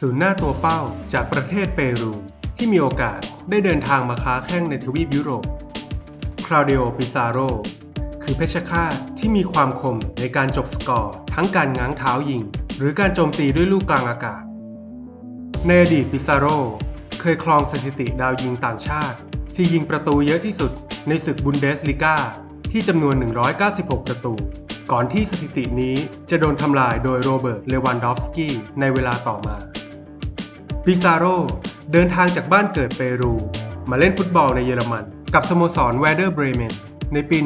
ศูนย์หน้าตัวเป้าจากประเทศเปรู ที่มีโอกาสได้เดินทางมาค้าแข้งในทวีปยุโรปคลา u ดิโอปิซาโรคือเพชฌฆาตที่มีความคมในการจบสกอร์ทั้งการง้างเท้ายิง หรือการโจมตีด้วยลูกกลางอากาศ ในอดีตปิซาโรเคยครองสถิติดาวยิงต่างชาติ ที่ยิงประตูเยอะที่สุดในศึกบุนเดสลิกาที่จำนวน 196 ประตู ก่อนที่สถิตินี้จะโดนทำลายโดยโรเบิร์ต เลวันดอฟสกี้ในเวลาต่อมา ปิซาโรเดินทางจากบ้านเกิดเปรู มาเล่นฟุตบอลในเยอรมัน กับสโมสรแวเดอร์เบรเมนในปี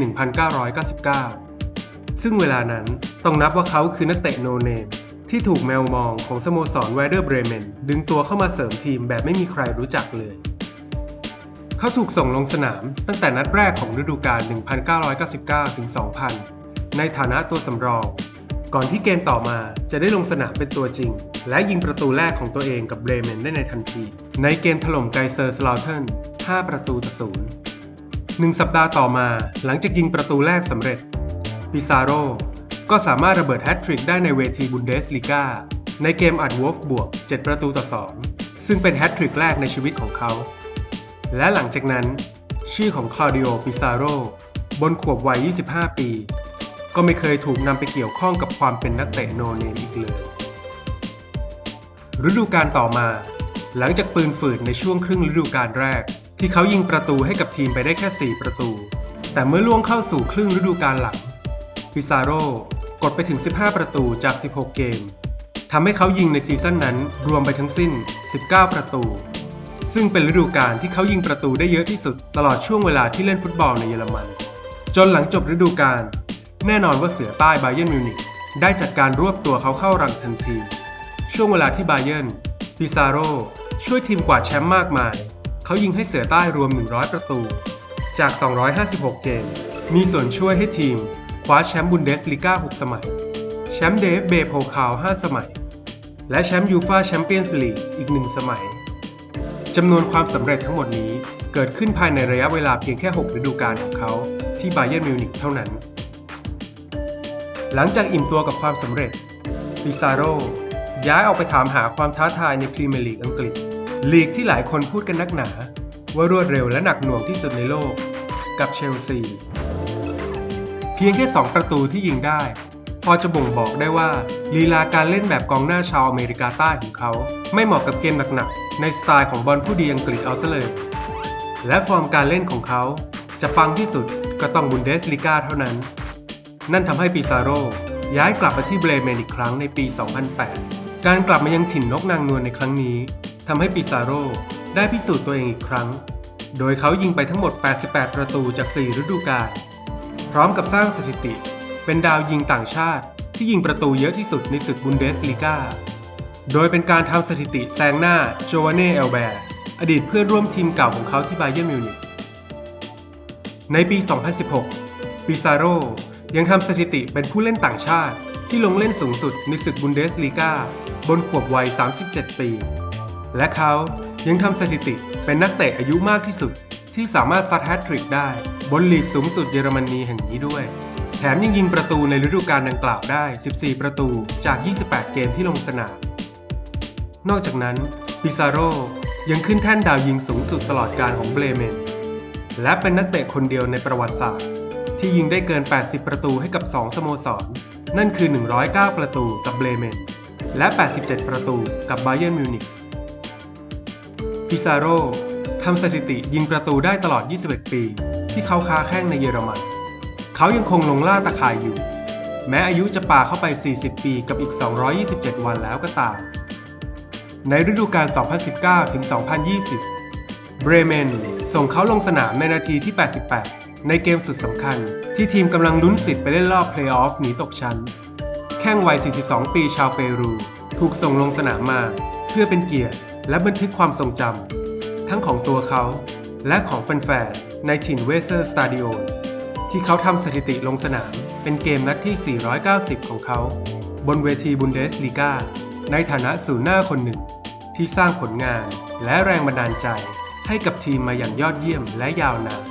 1999 ซึ่งเวลานั้นต้องนับว่าเขาคือนักเตะโนเนมที่ถูกแมวมองของสโมสรแวเดอร์เบรเมนดึงตัวเข้ามาเสริมทีมแบบไม่มีใครรู้จักเลย เขาถูกส่งลงสนามตั้งแต่นัดแรกของฤดูกาล 1999-2000 ในฐานะตัวสำรอง ก่อนที่เกมต่อมาจะได้ลงสนามเป็นตัวจริง และยิงประตูแรกของตัวเองกับเบรเมนได้ในทันที ในเกมถล่มไกเซอร์สลาเทน5ประตูต่อศูนย์หนึ่งสัปดาห์ต่อมาหลังจากยิงประตูแรกสำเร็จ ปิซาโรก็สามารถระเบิดแฮตทริกได้ในเวทีบุนเดสลิกาในเกมอัดวอฟบวก 7 ประตูต่อ 2 ซึ่งเป็นแฮตทริกแรกในชีวิตของเขา และหลังจากนั้น ชื่อของคลาดิโอปิซาโรบนขวบวัย 25 ปี ก็ไม่เคยถูกนำไปเกี่ยวข้องกับความเป็นนักเตะโนเนมอีกเลย ฤดูกาลต่อมา หลังจากปืนฝืดในช่วงครึ่งฤดูกาลแรก ที่เขายิงประตูให้กับทีมไปได้แค่ 4 ประตู แต่เมื่อล่วงเข้าสู่ครึ่งฤดูกาลหลังปิซาโร่กดไปถึง 15 ประตูจาก 16 เกมทำให้เขายิงในซีซั่นนั้นรวมไปทั้งสิ้น 19 ประตู ซึ่งเป็นฤดูกาลที่เขายิงประตูได้เยอะที่สุดตลอดช่วงเวลาที่เล่นฟุตบอลในเยอรมัน จนหลังจบฤดูกาลแน่นอนว่าเสือใต้ไบเย r n m มิวนิกได้จัดการรวบตัวเขาเข้ารังทันที ช่วงเวลาที่ไบเย r n ปิซาโรช่วยทีมกวาดแชมป์มากมาย เขายิงให้เสือใต้รวม 100 ประตู จาก 256 เกม มีส่วนช่วยให้ทีมคว้าแชมป์บุนเดสลิก้า6 สมัย แชมป์เดฟเบโพคาว 5 สมัย และแชมป์ยูฟาแชมเปี้ยนส์ลีกอีก 1 สมัย จำนวนความสำเร็จทั้งหมดนี้เกิดขึ้นภายในระยะเวลาเพียงแค่ 6 ฤดูกาลของเขาที่ไบเย r n m มิวนิกเท่านั้น หลังจากอิ่มตัวกับความสำเร็จปิซาโร ย้ายออกไปถามหาความท้าทายในพรีเมียร์ลีกอังกฤษ ลีกที่หลายคนพูดกันนักหนา ว่ารวดเร็วและหนักหน่วงที่สุดในโลก กับเชลซี เพียงแค่ 2 ประตูที่ยิงได้ พอจะบ่งบอกได้ว่าลีลาการเล่นแบบกองหน้าชาวอเมริกาใต้ของเขา ไม่เหมาะกับเกมหนักๆในสไตล์ของบอลผู้ดีอังกฤษเอาซะเลย และฟอร์มการเล่นของเขาจะปังที่สุดก็ต้องบุนเดสลิกาเท่านั้น นั่นทำให้ปิซาโรย้ายกลับมาที่เบรเมนอีกครั้งในปี 2008 การกลับมายังถิ่นนกนางนวลในครั้งนี้ทำให้ปิซาโรได้พิสูจน์ตัวเองอีกครั้ง โดยเขายิงไปทั้งหมด 88 ประตูจาก 4 ฤดูกาล พร้อมกับสร้างสถิติ เป็นดาวยิงต่างชาติที่ยิงประตูเยอะที่สุดในศึกบุนเดสลิกา โดยเป็นการทำสถิติแซงหน้าโจวานเน่เอลแบร์อดีตเพื่อนร่วมทีมเก่าของเขาที่ไบเย r n m มิวนิกในปี 2016 ปิซาโรยังทำสถิติเป็นผู้เล่นต่างชาติ ที่ลงเล่นสูงสุดในศึกบุนเดสลีกาบนขวบวัย 37 ปี และเขายังทำสถิติเป็นนักเตะอายุมากที่สุด ที่สามารถซัดแฮตทริกได้ บนลีกสูงสุดเยอรมนีแห่งนี้ด้วย แถมยังยิงประตูในฤดูกาลดังกล่าวได้ 14 ประตูจาก 28 เกมที่ลงสนาม นอกจากนั้นปิซาโรยังขึ้นแท่นดาวยิงสูงสุดตลอดการของเบรเมน และเป็นนักเตะคนเดียวในประวัติศาสตร์ ที่ยิงได้เกิน 80 ประตูให้กับ 2 สโมสร นั่นคือ 109 ประตูกับเบรเมน และ 87 ประตูกับไบเย r n m มิวนิกพิซาโรทำสถิติยิงประตูได้ตลอด 21 ปี ที่เขาค้าแข้งในเยอรมัน เขายังคงลงล่าตะข่ายอยู่ แม้อายุจะป่าเข้าไป 40 ปีกับอีก 227 วันแล้วก็ตาม ในฤดูกาล 2019 ถึง 2020 เบรเมน ส่งเขาลงสนามในนาทีที่ 88 ในเกมสุดสำคัญ ที่ทีมกำลังลุ้นสิทธิ์ไปเล่นรอบเพลย์ออฟหนีตกชั้น แข้งวัย 42 ปีชาวเปรู ถูกส่งลงสนามมา เพื่อเป็นเกียรติและบันทึกความทรงจำทั้งของตัวเขา และของแฟนๆในถิ่นเวเซอร์สตาดิโอที่เขาทำสถิติลงสนามเป็นเกมนัดที่ 490 ของเขา บนเวทีบุนเดสลีกาในฐานะศูนย์หน้าคนหนึ่ง ที่สร้างผลงานและแรงบันดาลใจให้กับทีมมาอย่างยอดเยี่ยมและยาวนาน